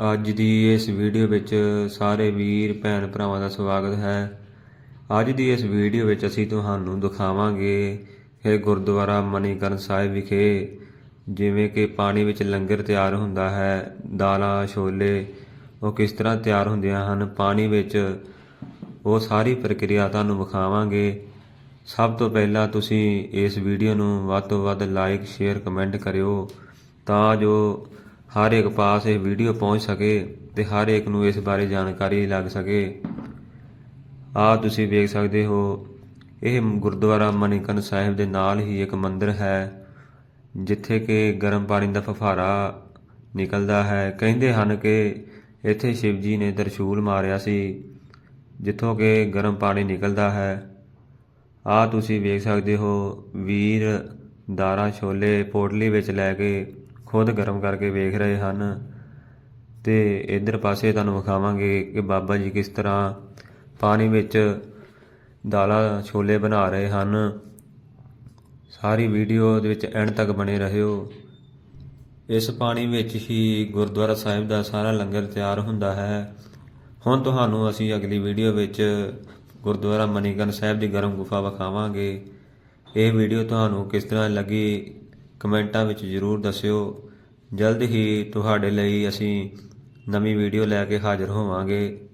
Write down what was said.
ਅੱਜ ਦੀ ਇਸ ਵੀਡੀਓ ਵਿੱਚ ਸਾਰੇ ਵੀਰ ਭੈਣ ਭਰਾਵਾਂ ਦਾ ਸਵਾਗਤ ਹੈ। ਅੱਜ ਦੀ ਇਸ ਵੀਡੀਓ ਵਿੱਚ ਅਸੀਂ ਤੁਹਾਨੂੰ ਦਿਖਾਵਾਂਗੇ ਕਿ ਗੁਰਦੁਆਰਾ ਮਨੀਕਰਨ ਸਾਹਿਬ ਵਿਖੇ, ਜਿਵੇਂ ਕਿ ਪਾਣੀ ਵਿੱਚ ਲੰਗਰ ਤਿਆਰ ਹੁੰਦਾ ਹੈ, ਦਾਲਾਂ, ਛੋਲੇ, ਉਹ ਕਿਸ ਤਰ੍ਹਾਂ ਤਿਆਰ ਹੁੰਦੀਆਂ ਹਨ, ਪਾਣੀ ਵਿੱਚ ਉਹ ਸਾਰੀ ਪ੍ਰਕਿਰਿਆ ਤੁਹਾਨੂੰ ਵਿਖਾਵਾਂਗੇ। ਸਭ ਤੋਂ ਪਹਿਲਾਂ ਤੁਸੀਂ ਇਸ ਵੀਡੀਓ ਨੂੰ ਵੱਧ ਤੋਂ ਵੱਧ ਲਾਈਕ ਸ਼ੇਅਰ ਕਮੈਂਟ ਕਰਿਓ, ਤਾਂ ਜੋ ਹਰ ਇੱਕ ਪਾਸ ਇਹ ਵੀਡੀਓ ਪਹੁੰਚ ਸਕੇ ਤੇ ਹਰ ਇੱਕ ਨੂੰ ਇਸ ਬਾਰੇ ਜਾਣਕਾਰੀ ਲੱਗ ਸਕੇ। ਆ ਤੁਸੀਂ ਵੇਖ ਸਕਦੇ ਹੋ, ਇਹ ਗੁਰਦੁਆਰਾ ਮਨੀਕਰਨ ਸਾਹਿਬ ਦੇ ਨਾਲ ਹੀ ਇੱਕ ਮੰਦਿਰ ਹੈ, ਜਿੱਥੇ ਕਿ ਗਰਮ ਪਾਣੀ ਦਾ ਫਫਾਰਾ ਨਿਕਲਦਾ ਹੈ। ਕਹਿੰਦੇ ਹਨ ਕਿ ਇੱਥੇ ਸ਼ਿਵ ਜੀ ਨੇ ਤਰਸ਼ੂਲ ਮਾਰਿਆ ਸੀ, ਜਿੱਥੋਂ ਕਿ ਗਰਮ ਪਾਣੀ ਨਿਕਲਦਾ ਹੈ। ਆ ਤੁਸੀਂ ਵੇਖ ਸਕਦੇ ਹੋ, ਵੀਰ ਦਾਰਾ ਛੋਲੇ ਪੋਟਲੀ ਵਿੱਚ ਲੈ ਕੇ ਖੁਦ ਗਰਮ ਕਰਕੇ ਵੇਖ ਰਹੇ ਹਨ ਤੇ ਇਧਰ ਪਾਸੇ ਤੁਹਾਨੂੰ ਵਿਖਾਵਾਂਗੇ ਕਿ ਬਾਬਾ ਜੀ ਕਿਸ ਤਰ੍ਹਾਂ ਪਾਣੀ ਵਿੱਚ ਦਾਲਾਂ, ਛੋਲੇ ਬਣਾ ਰਹੇ ਹਨ। ਸਾਰੀ ਵੀਡੀਓ ਦੇ ਵਿੱਚ ਐਂਡ ਤੱਕ ਬਣੇ ਰਹਿਓ। ਇਸ ਪਾਣੀ ਵਿੱਚ ਹੀ ਗੁਰਦੁਆਰਾ ਸਾਹਿਬ ਦਾ ਸਾਰਾ ਲੰਗਰ ਤਿਆਰ ਹੁੰਦਾ ਹੈ। ਹੁਣ ਤੁਹਾਨੂੰ ਅਸੀਂ ਅਗਲੀ ਵੀਡੀਓ ਵਿੱਚ ਗੁਰਦੁਆਰਾ ਮਨੀਕਰਨ ਸਾਹਿਬ ਦੀ ਗਰਮ ਗੁਫਾ ਵਿਖਾਵਾਂਗੇ। ਇਹ ਵੀਡੀਓ ਤੁਹਾਨੂੰ ਕਿਸ ਤਰ੍ਹਾਂ ਲੱਗੀ ਕਮੈਂਟਾਂ ਵਿੱਚ ਜ਼ਰੂਰ ਦੱਸਿਓ। ਜਲਦ ਹੀ ਤੁਹਾਡੇ ਲਈ ਅਸੀਂ ਨਵੀਂ ਵੀਡੀਓ ਲੈ ਕੇ ਹਾਜ਼ਰ ਹੋਵਾਂਗੇ।